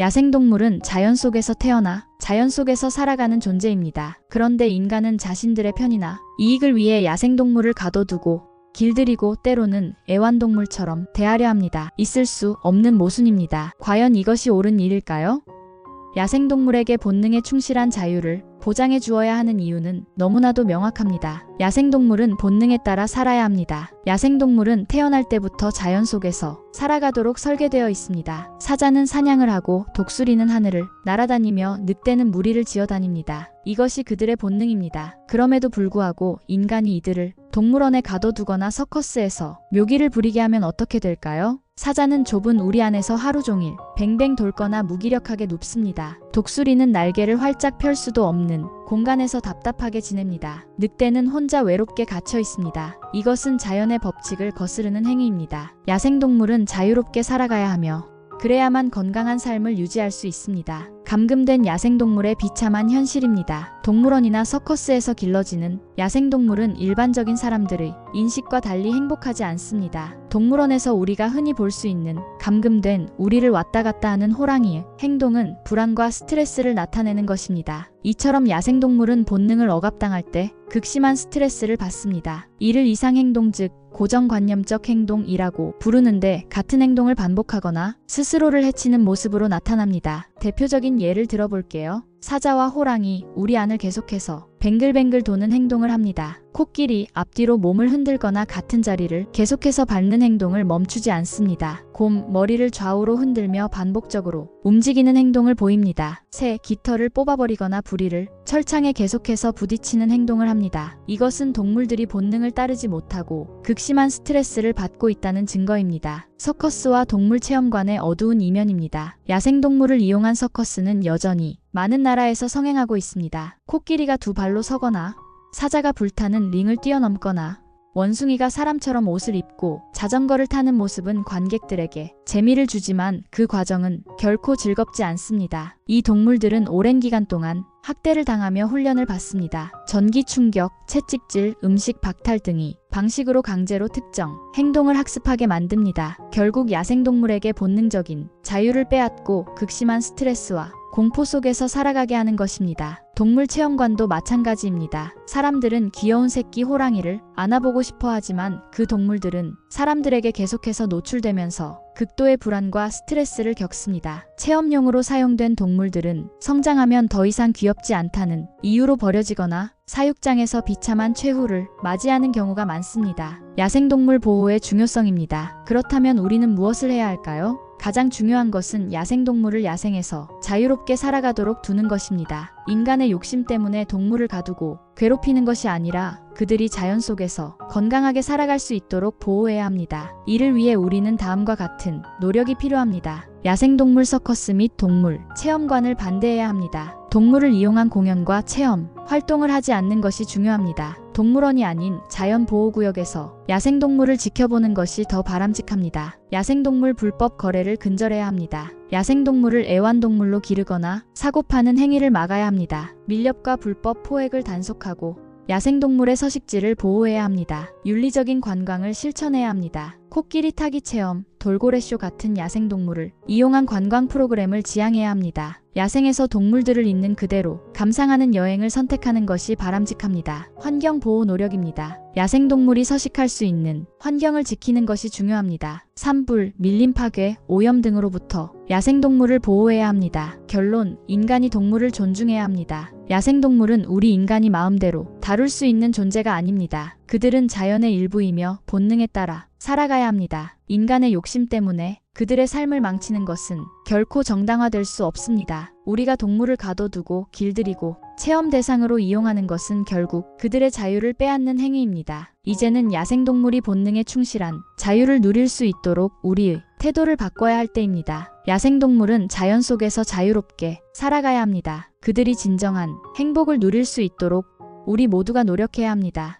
야생동물은 자연 속에서 태어나 자연 속에서 살아가는 존재입니다. 그런데 인간은 자신들의 편이나 이익을 위해 야생동물을 가둬두고 길들이고 때로는 애완동물처럼 대하려 합니다. 있을 수 없는 모순입니다. 과연 이것이 옳은 일일까요? 야생동물에게 본능에 충실한 자유를 보장해 주어야 하는 이유는 너무나도 명확합니다. 야생동물은 본능에 따라 살아야 합니다. 야생동물은 태어날 때부터 자연 속에서 살아가도록 설계되어 있습니다. 사자는 사냥을 하고 독수리는 하늘을 날아다니며 늑대는 무리를 지어 다닙니다. 이것이 그들의 본능입니다. 그럼에도 불구하고 인간이 이들을 동물원에 가둬두거나 서커스에서 묘기를 부리게 하면 어떻게 될까요? 사자는 좁은 우리 안에서 하루 종일 뱅뱅 돌거나 무기력하게 눕습니다. 독수리는 날개를 활짝 펼 수도 없는 공간에서 답답하게 지냅니다. 늑대는 혼자 외롭게 갇혀 있습니다. 이것은 자연의 법칙을 거스르는 행위입니다. 야생동물은 자유롭게 살아가야 하며 그래야만 건강한 삶을 유지할 수 있습니다. 감금된 야생동물의 비참한 현실입니다. 동물원이나 서커스에서 길러지는 야생동물은 일반적인 사람들의 인식과 달리 행복하지 않습니다. 동물원에서 우리가 흔히 볼 수 있는 감금된 우리를 왔다 갔다 하는 호랑이의 행동은 불안과 스트레스를 나타내는 것입니다. 이처럼 야생동물은 본능을 억압당할 때 극심한 스트레스를 받습니다. 이를 이상 행동 즉 고정관념적 행동이라고 부르는데 같은 행동을 반복하거나 스스로를 해치는 모습으로 나타납니다. 대표적인 예를 들어볼게요. 사자와 호랑이 우리 안을 계속해서 뱅글뱅글 도는 행동을 합니다. 코끼리 앞뒤로 몸을 흔들거나 같은 자리를 계속해서 밟는 행동을 멈추지 않습니다. 곰 머리를 좌우로 흔들며 반복적으로 움직이는 행동을 보입니다. 새 깃털을 뽑아버리거나 부리를 철창에 계속해서 부딪히는 행동을 합니다. 이것은 동물들이 본능을 따르지 못하고 극심한 스트레스를 받고 있다는 증거입니다. 서커스와 동물 체험관의 어두운 이면입니다. 야생동물을 이용한 서커스는 여전히 많은 나라에서 성행하고 있습니다. 코끼리가 두 발로 서거나 사자가 불타는 링을 뛰어넘거나 원숭이가 사람처럼 옷을 입고 자전거를 타는 모습은 관객들에게 재미를 주지만 그 과정은 결코 즐겁지 않습니다. 이 동물들은 오랜 기간 동안 학대를 당하며 훈련을 받습니다. 전기 충격, 채찍질, 음식 박탈 등이 방식으로 강제로 특정 행동을 학습하게 만듭니다. 결국 야생동물에게 본능적인 자유를 빼앗고 극심한 스트레스와 공포 속에서 살아가게 하는 것입니다. 동물 체험관도 마찬가지입니다. 사람들은 귀여운 새끼 호랑이를 안아보고 싶어 하지만 그 동물들은 사람들에게 계속해서 노출되면서 극도의 불안과 스트레스를 겪습니다. 체험용으로 사용된 동물들은 성장하면 더 이상 귀엽지 않다는 이유로 버려지거나 사육장에서 비참한 최후를 맞이하는 경우가 많습니다. 야생동물 보호의 중요성입니다. 그렇다면 우리는 무엇을 해야 할까요? 가장 중요한 것은 야생동물을 야생에서 자유롭게 살아가도록 두는 것입니다. 인간의 욕심 때문에 동물을 가두고 괴롭히는 것이 아니라 그들이 자연 속에서 건강하게 살아갈 수 있도록 보호해야 합니다. 이를 위해 우리는 다음과 같은 노력이 필요합니다. 야생동물 서커스 및 동물 체험관을 반대해야 합니다. 동물을 이용한 공연과 체험, 활동을 하지 않는 것이 중요합니다. 동물원이 아닌 자연보호구역에서 야생동물을 지켜보는 것이 더 바람직합니다. 야생동물 불법 거래를 근절해야 합니다. 야생동물을 애완동물로 기르거나 사고 파는 행위를 막아야 합니다. 밀렵과 불법 포획을 단속하고 야생동물의 서식지를 보호해야 합니다. 윤리적인 관광을 실천해야 합니다. 코끼리 타기 체험, 돌고래쇼 같은 야생동물을 이용한 관광 프로그램을 지향해야 합니다. 야생에서 동물들을 있는 그대로 감상하는 여행을 선택하는 것이 바람직합니다. 환경 보호 노력입니다. 야생동물이 서식할 수 있는 환경을 지키는 것이 중요합니다. 산불, 밀림 파괴, 오염 등으로부터 야생동물을 보호해야 합니다. 결론, 인간이 동물을 존중해야 합니다. 야생동물은 우리 인간이 마음대로 다룰 수 있는 존재가 아닙니다. 그들은 자연의 일부이며 본능에 따라 살아가야 합니다. 인간의 욕심 때문에 그들의 삶을 망치는 것은 결코 정당화될 수 없습니다. 우리가 동물을 가둬두고 길들이고 체험 대상으로 이용하는 것은 결국 그들의 자유를 빼앗는 행위입니다. 이제는 야생동물이 본능에 충실한 자유를 누릴 수 있도록 우리의 태도를 바꿔야 할 때입니다. 야생동물은 자연 속에서 자유롭게 살아가야 합니다. 그들이 진정한 행복을 누릴 수 있도록 우리 모두가 노력해야 합니다.